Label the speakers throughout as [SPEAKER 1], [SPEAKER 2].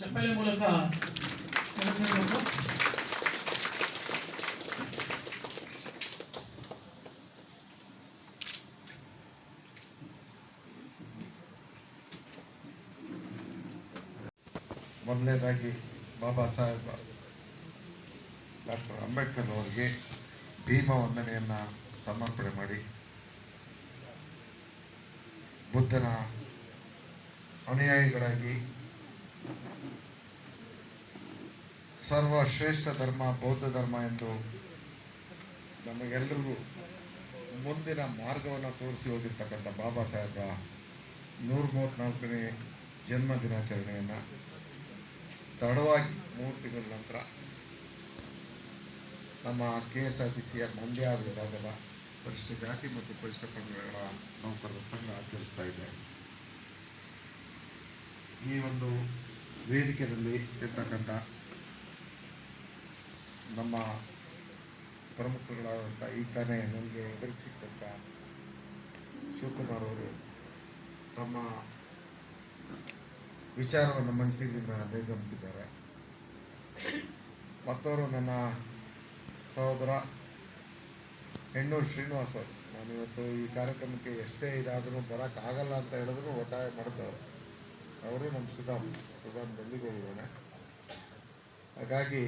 [SPEAKER 1] ಚಪ್ಪಲಿ ಮೂಲಕ.
[SPEAKER 2] ಮೊದಲನೇದಾಗಿ ಬಾಬಾ ಸಾಹೇಬ್ ಡಾಕ್ಟರ್ ಅಂಬೇಡ್ಕರ್ ಅವರಿಗೆ ಭೀಮ ವಂದನೆಯನ್ನು ಸಮರ್ಪಣೆ ಮಾಡಿ ಬುದ್ಧನ ಅನುಯಾಯಿಗಳಾಗಿ ಸರ್ವಶ್ರೇಷ್ಠ ಧರ್ಮ, ಬೌದ್ಧ ಧರ್ಮ ಎಂದು ನಮಗೆಲ್ಲರಿಗೂ ಮುಂದಿನ ಮಾರ್ಗವನ್ನು ತೋರಿಸಿ ಹೋಗಿರ್ತಕ್ಕಂಥ ಬಾಬಾ ಸಾಹೇಬ ನೂರ ಮೂವತ್ತ್ನಾಲ್ಕನೇ ಜನ್ಮ ದಿನಾಚರಣೆಯನ್ನು ತಡವಾಗಿ ಮೂರು ತಿಂಗಳ ನಂತರ ನಮ್ಮ ಕೆ ಎಸ್ ಆರ್ ಟಿ ಸಿಯ ಮಂಡ್ಯ ವಿಭಾಗದ ಪರಿಷ್ಠ ಜಾತಿ ಮತ್ತು ಪರಿಷ್ಠ ಪಂಗಡಗಳ ನೌಕರರ ಸಂಘ ಆಚರಿಸ್ತಾ ಇದೆ. ಈ ಒಂದು ವೇದಿಕೆಯಲ್ಲಿ ಇರ್ತಕ್ಕಂಥ ನಮ್ಮ ಪ್ರಮುಖಗಳಾದಂಥ ಈ ತಾನೇ ನನಗೆ ಎದುರು ಸಿಕ್ಕಂಥ ಶಿವಕುಮಾರ್ ಅವರು ತಮ್ಮ ವಿಚಾರವನ್ನು ಮನಸ್ಸಿನಿಂದ ನಿರ್ಗಮಿಸಿದ್ದಾರೆ. ಮತ್ತವರು ನನ್ನ ಸಹೋದರ ಹೆಣ್ಣೂರು ಶ್ರೀನಿವಾಸ್ ಅವರು. ನಾನು ಇವತ್ತು ಈ ಕಾರ್ಯಕ್ರಮಕ್ಕೆ ಎಷ್ಟೇ ಇದಾದರೂ ಬರೋಕ್ಕಾಗಲ್ಲ ಅಂತ ಹೇಳಿದ್ರು ಒತ್ತಾಯ ಮಾಡಿದವರು. ಅವರು ನಮ್ಮ ಸುಧಾಮ್ ಸುಧಾಮ್ ಡೆಲ್ಲಿಗೆ ಹಾಗಾಗಿ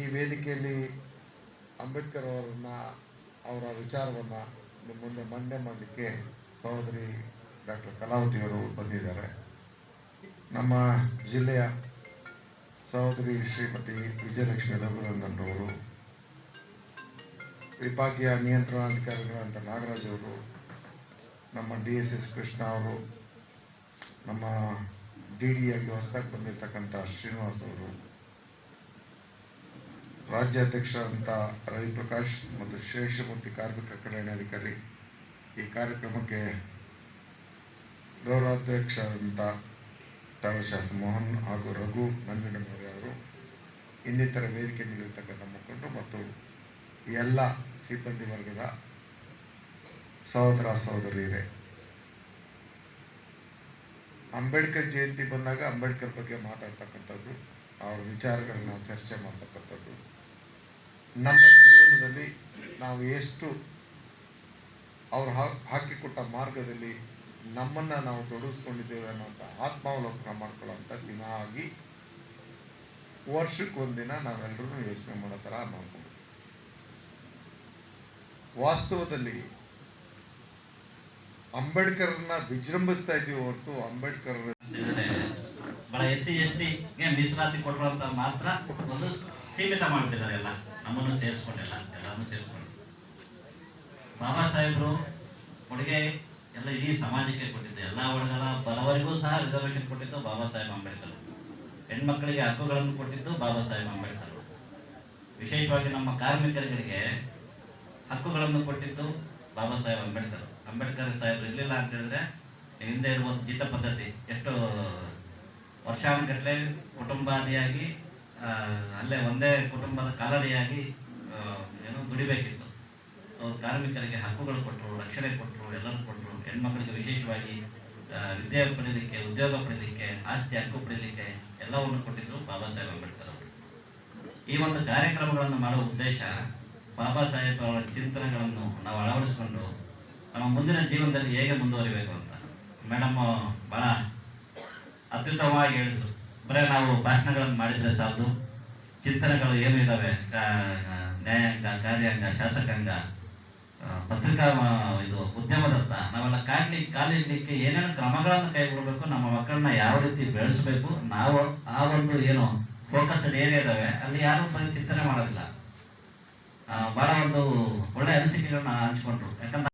[SPEAKER 2] ಈ ವೇದಿಕೆಯಲ್ಲಿ ಅಂಬೇಡ್ಕರ್ ಅವರನ್ನ, ಅವರ ವಿಚಾರವನ್ನು ನಿಮ್ಮ ಮುಂದೆ ಮಂಡನೆ ಮಾಡಲಿಕ್ಕೆ ಸಹೋದರಿ ಡಾಕ್ಟರ್ ಕಲಾವತಿ ಅವರು ಬಂದಿದ್ದಾರೆ. ನಮ್ಮ ಜಿಲ್ಲೆಯ ಸಹೋದರಿ ಶ್ರೀಮತಿ ವಿಜಯಲಕ್ಷ್ಮಿ ರಘುನಂದನ್ ಅವರು ವಿಭಾಗೀಯ ನಿಯಂತ್ರಣಾಧಿಕಾರಿಗಳಾದಂಥ ನಾಗರಾಜ್ ಅವರು, ನಮ್ಮ ಡಿ ಎಸ್ ಎಸ್ ಕೃಷ್ಣ ಅವರು ನಮ್ಮ ಡಿ ಡಿ ಆಗಿ ಹೊಸದಾಗಿ ಬಂದಿರತಕ್ಕಂಥ ಶ್ರೀನಿವಾಸ್ ಅವರು ರಾಜ್ಯಾಧ್ಯಕ್ಷರಾದಂಥ ರವಿಪ್ರಕಾಶ್ ಮತ್ತು ಶ್ರೇಷ್ಠಮೂರ್ತಿ ಕಾರ್ಮಿಕ ಕಲ್ಯಾಣಾಧಿಕಾರಿ ಈ ಕಾರ್ಯಕ್ರಮಕ್ಕೆ ಗೌರವಾಧ್ಯಕ್ಷರಾದಂಥ ತಾಳಶಾಸ ಮೋಹನ್ ಹಾಗೂ ರಘು ನಂಜನಗೌರಿ ಅವರು ಇನ್ನಿತರ ವೇದಿಕೆ ನೀಡಿರ್ತಕ್ಕಂಥ ಮುಖಂಡರು ಮತ್ತು ಎಲ್ಲ ಸಿಬ್ಬಂದಿ ವರ್ಗದ ಸಹೋದರ ಸಹೋದರಿಯರೇ. ಅಂಬೇಡ್ಕರ್ ಜಯಂತಿ ಬಂದಾಗ ಅಂಬೇಡ್ಕರ್ ಬಗ್ಗೆ ಮಾತಾಡ್ತಕ್ಕಂಥದ್ದು, ಅವರ ವಿಚಾರಗಳನ್ನ ಚರ್ಚೆ ಮಾಡ್ತಕ್ಕಂಥದ್ದು. ನಮ್ಮ ಜೀವನದಲ್ಲಿ ನಾವು ಎಷ್ಟು ಅವ್ರು ಹಾಕಿಕೊಟ್ಟ ಮಾರ್ಗದಲ್ಲಿ ನಮ್ಮನ್ನು ನಾವು ತೊಡಗಿಸ್ಕೊಂಡಿದ್ದೇವೆ ಅನ್ನೋಂಥ ಆತ್ಮಾವಲೋಕನ ಮಾಡ್ಕೊಳ್ಳೋಂಥ ದಿನ ಆಗಿ ವರ್ಷಕ್ಕೊಂದಿನ ನಾವೆಲ್ಲರೂ ಯೋಚನೆ ಮಾಡೋ ಥರ ಮಾಡ್ಕೊಂಡು ವಾಸ್ತವದಲ್ಲಿ ಅಂಬೇಡ್ಕರ್ನ ವಿಜೃಂಭಿಸ್ತಾ ಇದ್ದೀವಿ ಹೊರತು ಅಂಬೇಡ್ಕರ್
[SPEAKER 3] ಎಸ್ ಸಿ, ಎಸ್ ಟಿಗೆ ಮೀಸಲಾತಿ ಕೊಟ್ಟರು ಮಾತ್ರ ಒಂದು ಸೀಮಿತ ಮಾಡಿಬಿಟ್ಟಿದ್ದಾರೆ ಎಲ್ಲ. ನಮ್ಮನ್ನು ಸೇರಿಸ್ಕೊಂಡಿಲ್ಲ, ಎಲ್ಲರನ್ನು ಸೇರಿಸ್ಕೊಂಡು ಬಾಬಾ ಸಾಹೇಬರು ಕೊಡುಗೆ ಎಲ್ಲ ಇಡೀ ಸಮಾಜಕ್ಕೆ ಕೊಟ್ಟಿದ್ದೆ, ಎಲ್ಲ ವರ್ಗದ ಬಲವರಿಗೂ ಸಹ ರಿಸರ್ವೇಶನ್ ಕೊಟ್ಟಿದ್ದು ಬಾಬಾ ಸಾಹೇಬ್ ಅಂಬೇಡ್ಕರ್. ಹೆಣ್ಮಕ್ಳಿಗೆ ಹಕ್ಕುಗಳನ್ನು ಕೊಟ್ಟಿದ್ದು ಬಾಬಾ ಸಾಹೇಬ್ ಅಂಬೇಡ್ಕರ್. ವಿಶೇಷವಾಗಿ ನಮ್ಮ ಕಾರ್ಮಿಕರಿಗೆ ಹಕ್ಕುಗಳನ್ನು ಕೊಟ್ಟಿದ್ದು ಬಾಬಾ ಸಾಹೇಬ್ ಅಂಬೇಡ್ಕರ್. ಅಂಬೇಡ್ಕರ್ ಸಾಹೇಬ್ರು ಇರಲಿಲ್ಲ ಅಂತ ಹೇಳಿದ್ರೆ ಹಿಂದೆ ಇರುವ ಜೀತ ಪದ್ಧತಿ, ಎಷ್ಟು ವರ್ಷಾನುಗಟ್ಟಲೆ ಕುಟುಂಬಾದಿಯಾಗಿ ಅಲ್ಲೇ ಒಂದೇ ಕುಟುಂಬದ ಕಾಲರಿಯಾಗಿ ಏನು ದುಡಿಬೇಕಿತ್ತು. ಅವ್ರು ಕಾರ್ಮಿಕರಿಗೆ ಹಕ್ಕುಗಳು ಕೊಟ್ಟರು ರಕ್ಷಣೆ ಕೊಟ್ಟರು ಎಲ್ಲರೂ ಕೊಟ್ಟರು ಹೆಣ್ಮಕ್ಳಿಗೆ ವಿಶೇಷವಾಗಿ ವಿದ್ಯೆ ಪಡೀಲಿಕ್ಕೆ, ಉದ್ಯೋಗ ಪಡೀಲಿಕ್ಕೆ, ಆಸ್ತಿ ಹಕ್ಕು ಪಡೀಲಿಕ್ಕೆ ಎಲ್ಲವನ್ನು ಕೊಟ್ಟಿದ್ರು ಬಾಬಾ ಸಾಹೇಬ್ ಅಂಬೇಡ್ಕರ್ ಅವರು. ಈ ಒಂದು ಕಾರ್ಯಕ್ರಮಗಳನ್ನು ಮಾಡುವ ಉದ್ದೇಶ ಬಾಬಾ ಸಾಹೇಬ್ ಅವರ ಚಿಂತನೆಗಳನ್ನು ನಾವು ಅಳವಡಿಸಿಕೊಂಡು ನಮ್ಮ ಮುಂದಿನ ಜೀವನದಲ್ಲಿ ಹೇಗೆ ಮುಂದುವರಿಬೇಕು ಅಂತ. ಮೇಡಮ್, ಬಹಳ ಅತ್ಯುತ್ತಮವಾಗಿ ಹೇಳಿದ್ರು. ಬರೀ ನಾವು ಭಾಷಣಗಳನ್ನು ಮಾಡಿದ್ರೆ ಸಾಲದು. ಚಿಂತನೆಗಳು ಏನು ಇದ್ದಾವೆ ನ್ಯಾಯಾಂಗ ಕಾರ್ಯಾಂಗ, ಶಾಸಕಾಂಗ ಪತ್ರಿಕಾ ಇದು ಉದ್ಯಮದತ್ತ ನಾವೆಲ್ಲ ಕಾಡ್ಲಿಕ್ಕೆ ಕಾಲಿಡ್ಲಿಕ್ಕೆ ಏನೇನು ಕ್ರಮಗಳನ್ನು ಕೈಗೊಳ್ಳಬೇಕು ನಮ್ಮ ಮಕ್ಕಳನ್ನ ಯಾವ ರೀತಿ ಬೆಳೆಸಬೇಕು, ನಾವು ಆ ಒಂದು ಏನು ಫೋಕಸ್ಡ್ ಏರಿಯಾ ಇದ್ದಾವೆ ಅಲ್ಲಿ ಯಾರು ಚಿಂತನೆ ಮಾಡೋದಿಲ್ಲ. ಬಹಳ ಒಂದು ಒಳ್ಳೆ ಅನಿಸಿಕೆಗಳನ್ನ ಹಂಚಿಕೊಂಡ್ರು. ಯಾಕಂದ್ರೆ